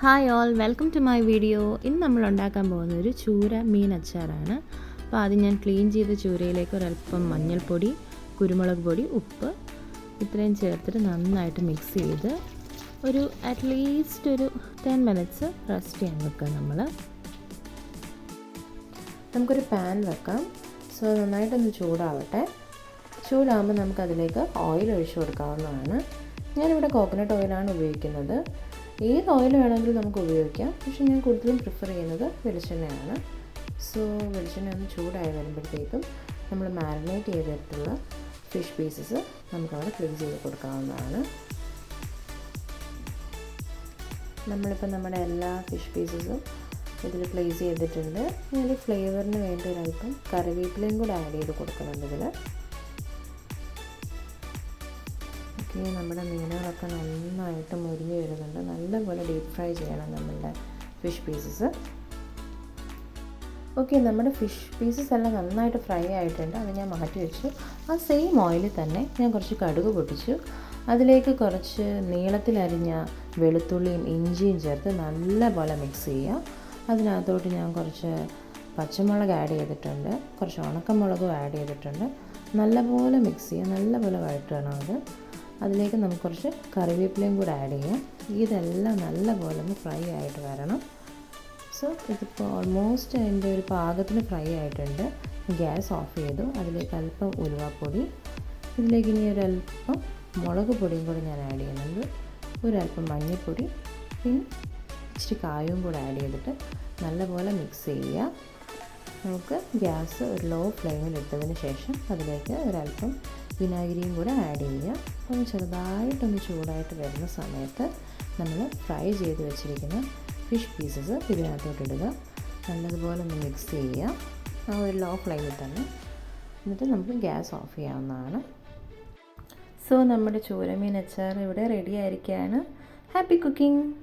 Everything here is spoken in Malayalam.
Hi all welcome to my video ഇന്ന് നമ്മൾ ഉണ്ടാക്കാൻ പോകുന്ന ഒരു ചൂര മീൻ അച്ചാറാണ്. അപ്പോൾ ആദ്യം ഞാൻ ക്ലീൻ ചെയ്ത ചൂരയിലേക്ക് ഒരല്പം മഞ്ഞൾപ്പൊടി കുരുമുളക് പൊടി ഉപ്പ് ഇത്രയും ചേർത്തിട്ട് നന്നായിട്ട് മിക്സ് ചെയ്ത് ഒരു അറ്റ്ലീസ്റ്റ് ഒരു ടെൻ മിനിറ്റ്സ് റെസ്റ്റ് ചെയ്യാൻ വെക്കാം നമ്മൾ. നമുക്കൊരു പാൻ വെക്കാം. സോ നന്നായിട്ടൊന്ന് ചൂടാവട്ടെ. ചൂടാകുമ്പോൾ നമുക്കതിലേക്ക് ഓയിൽ ഒഴിച്ചു കൊടുക്കാവുന്നതാണ്. ഞാനിവിടെ കോക്കനട്ട് ഓയിലാണ് ഉപയോഗിക്കുന്നത്. ഏത് ഓയിൽ വേണമെങ്കിലും നമുക്ക് ഉപയോഗിക്കാം. പക്ഷെ ഞാൻ കൂടുതലും പ്രിഫർ ചെയ്യുന്നത് വെളിച്ചെണ്ണയാണ്. സോ വെളിച്ചെണ്ണ ഒന്ന് ചൂടായി വരുമ്പോഴത്തേക്കും നമ്മൾ മാരിനേറ്റ് ചെയ്തിട്ടുള്ള ഫിഷ് പീസസ് നമുക്കവിടെ പ്ലേസ് ചെയ്ത് കൊടുക്കാവുന്നതാണ്. നമ്മളിപ്പോൾ നമ്മുടെ എല്ലാ ഫിഷ് പീസസും ഇതിൽ പ്ലേസ് ചെയ്തിട്ടുണ്ട്. ഞാൻ ഫ്ലേവറിന് വേണ്ടി ഒരല്പം കറിവേപ്പിലയും കൂടെ ആഡ് ചെയ്ത് കൊടുക്കുന്നുണ്ട് ഇതിൽ ഓക്കെ നമ്മുടെ മീനുകളൊക്കെ നന്നായിട്ട് മുരിഞ്ഞ് വരുന്നുണ്ട്. നല്ലപോലെ ഡീപ്പ് ഫ്രൈ ചെയ്യണം നമ്മളുടെ ഫിഷ് പീസസ് ഓക്കെ നമ്മുടെ ഫിഷ് പീസസ് എല്ലാം നന്നായിട്ട് ഫ്രൈ ആയിട്ടുണ്ട്. അത് ഞാൻ മാറ്റി വെച്ചു. ആ സെയിം ഓയിലിൽ തന്നെ ഞാൻ കുറച്ച് കടുക് പൊട്ടിച്ചു. അതിലേക്ക് കുറച്ച് നീളത്തിലരിഞ്ഞ വെളുത്തുള്ളിയും ഇഞ്ചിയും ചേർത്ത് നല്ലപോലെ മിക്സ് ചെയ്യുക. അതിനകത്തോട്ട് ഞാൻ കുറച്ച് പച്ചമുളക് ആഡ് ചെയ്തിട്ടുണ്ട്. കുറച്ച് ഉണക്കമുളകും ആഡ് ചെയ്തിട്ടുണ്ട്. നല്ലപോലെ മിക്സ് ചെയ്യുക. നല്ലപോലെ വഴറ്റണം അത്. അതിലേക്ക് നമുക്ക് കുറച്ച് കറിവേപ്പിലയും കൂടെ ആഡ് ചെയ്യാം. ഇതെല്ലാം നല്ലപോലെ ഒന്ന് ഫ്രൈ ആയിട്ട് വരണം. സോ ഇതിപ്പോൾ ഓൾമോസ്റ്റ് അതിന്റെ ഒരു പാകത്തിന് ഫ്രൈ ആയിട്ടുണ്ട്. ഗ്യാസ് ഓഫ് ചെയ്തു. അതിലേക്ക് അല്പം ഉലുവാപ്പൊടി. ഇതിലേക്ക് ഇനി ഒരല്പം മുളക് പൊടിയും കൂടി ഞാൻ ആഡ് ചെയ്യുന്നുണ്ട്. ഒരല്പം മഞ്ഞൾപ്പൊടി. പിന്നെ ഇച്ചിരി കായവും കൂടെ ആഡ് ചെയ്തിട്ട് നല്ലപോലെ മിക്സ് ചെയ്യുക. നമുക്ക് ഗ്യാസ് ഒരു ലോ ഫ്ലെയിമിൽ ഇട്ടതിന് ശേഷം അതിലേക്ക് ഒരല്പം വിനാഗിരിയും കൂടെ ആഡ് ചെയ്യുക. ഒന്ന് ചെറുതായിട്ടൊന്ന് ചൂടായിട്ട് വരുന്ന സമയത്ത് നമ്മൾ ഫ്രൈ ചെയ്ത് വെച്ചിരിക്കുന്ന ഫിഷ് പീസസ് ഇതിനകത്തോട്ട് ഇടുക. നല്ലതുപോലെ ഒന്ന് മിക്സ് ചെയ്യുക. ആ ഒരു ലോ ഫ്ലെയിമിൽ തന്നെ എന്നിട്ട് നമുക്ക് ഗ്യാസ് ഓഫ് ചെയ്യാവുന്നതാണ്. സോ നമ്മുടെ ചൂരമീൻ അച്ചാർ ഇവിടെ റെഡി ആയിരിക്കുകയാണ്. Happy cooking